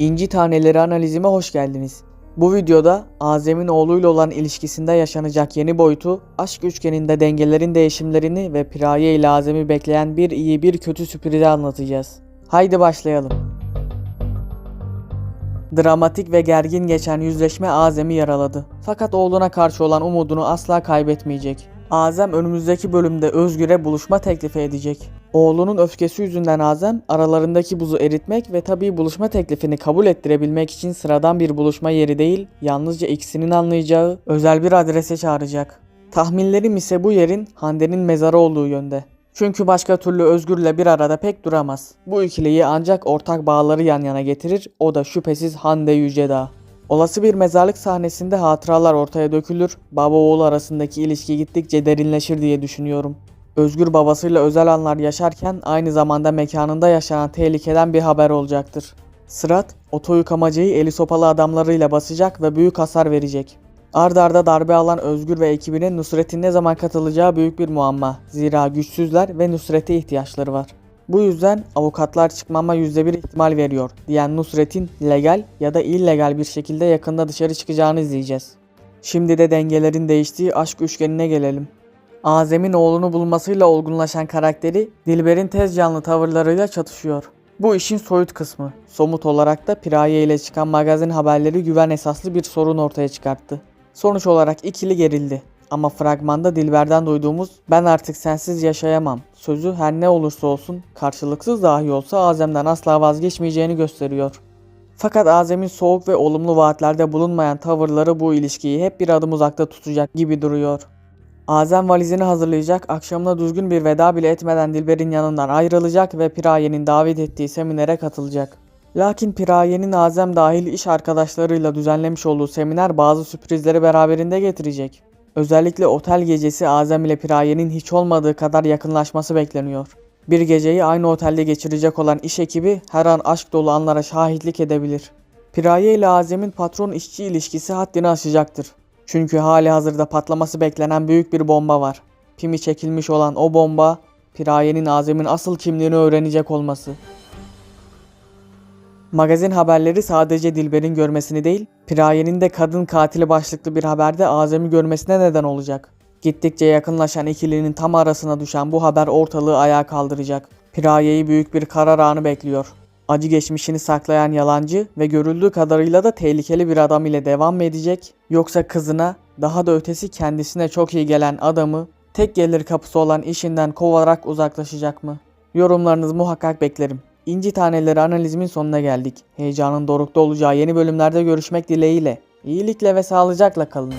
İnci Taneleri analizime hoş geldiniz. Bu videoda Azem'in oğluyla olan ilişkisinde yaşanacak yeni boyutu, aşk üçgeninde dengelerin değişimlerini ve Piraye ile Azem'i bekleyen bir iyi bir kötü sürprizi anlatacağız. Haydi başlayalım. Dramatik ve gergin geçen yüzleşme Azem'i yaraladı. Fakat oğluna karşı olan umudunu asla kaybetmeyecek. Azem önümüzdeki bölümde Özgür'e buluşma teklifi edecek. Oğlunun öfkesi yüzünden Azem aralarındaki buzu eritmek ve tabii buluşma teklifini kabul ettirebilmek için sıradan bir buluşma yeri değil, yalnızca ikisinin anlayacağı özel bir adrese çağıracak. Tahminlerim ise bu yerin Hande'nin mezarı olduğu yönde. Çünkü başka türlü Özgür'le bir arada pek duramaz. Bu ikiliyi ancak ortak bağları yan yana getirir, o da şüphesiz Hande Yücedağ. Olası bir mezarlık sahnesinde hatıralar ortaya dökülür, baba oğul arasındaki ilişki gittikçe derinleşir diye düşünüyorum. Özgür babasıyla özel anlar yaşarken aynı zamanda mekanında yaşanan tehlikeden bir haber olacaktır. Sırat, oto yıkamacıyı eli sopalı adamlarıyla basacak ve büyük hasar verecek. Arda arda darbe alan Özgür ve ekibine Nusret'in ne zaman katılacağı büyük bir muamma. Zira güçsüzler ve Nusret'e ihtiyaçları var. Bu yüzden avukatlar çıkmama %1 ihtimal veriyor diyen Nusret'in legal ya da illegal bir şekilde yakında dışarı çıkacağını izleyeceğiz. Şimdi de dengelerin değiştiği aşk üçgenine gelelim. Azem'in oğlunu bulmasıyla olgunlaşan karakteri Dilber'in tez canlı tavırlarıyla çatışıyor. Bu işin soyut kısmı. Somut olarak da Piraye ile çıkan magazin haberleri güven esaslı bir sorun ortaya çıkarttı. Sonuç olarak ikili gerildi. Ama fragmanda Dilber'den duyduğumuz ben artık sensiz yaşayamam sözü her ne olursa olsun karşılıksız dahi olsa Azem'den asla vazgeçmeyeceğini gösteriyor. Fakat Azem'in soğuk ve olumlu vaatlerde bulunmayan tavırları bu ilişkiyi hep bir adım uzakta tutacak gibi duruyor. Azem valizini hazırlayacak, akşamına düzgün bir veda bile etmeden Dilber'in yanından ayrılacak ve Piraye'nin davet ettiği seminere katılacak. Lakin Piraye'nin Azem dahil iş arkadaşlarıyla düzenlemiş olduğu seminer bazı sürprizleri beraberinde getirecek. Özellikle otel gecesi Azem ile Piraye'nin hiç olmadığı kadar yakınlaşması bekleniyor. Bir geceyi aynı otelde geçirecek olan iş ekibi her an aşk dolu anlara şahitlik edebilir. Piraye ile Azem'in patron işçi ilişkisi haddini aşacaktır. Çünkü hali hazırda patlaması beklenen büyük bir bomba var. Pimi çekilmiş olan o bomba, Piraye'nin Azem'in asıl kimliğini öğrenecek olması. Magazin haberleri sadece Dilber'in görmesini değil, Piraye'nin de kadın katili başlıklı bir haberde Azem'i görmesine neden olacak. Gittikçe yakınlaşan ikilinin tam arasına düşen bu haber ortalığı ayağa kaldıracak. Piraye'yi büyük bir karar anı bekliyor. Acı geçmişini saklayan yalancı ve görüldüğü kadarıyla da tehlikeli bir adam ile devam mı edecek? Yoksa kızına, daha da ötesi kendisine çok iyi gelen adamı, tek gelir kapısı olan işinden kovarak uzaklaşacak mı? Yorumlarınızı muhakkak beklerim. İnci taneleri analizimin sonuna geldik. Heyecanın dorukta olacağı yeni bölümlerde görüşmek dileğiyle. İyilikle ve sağlıcakla kalın.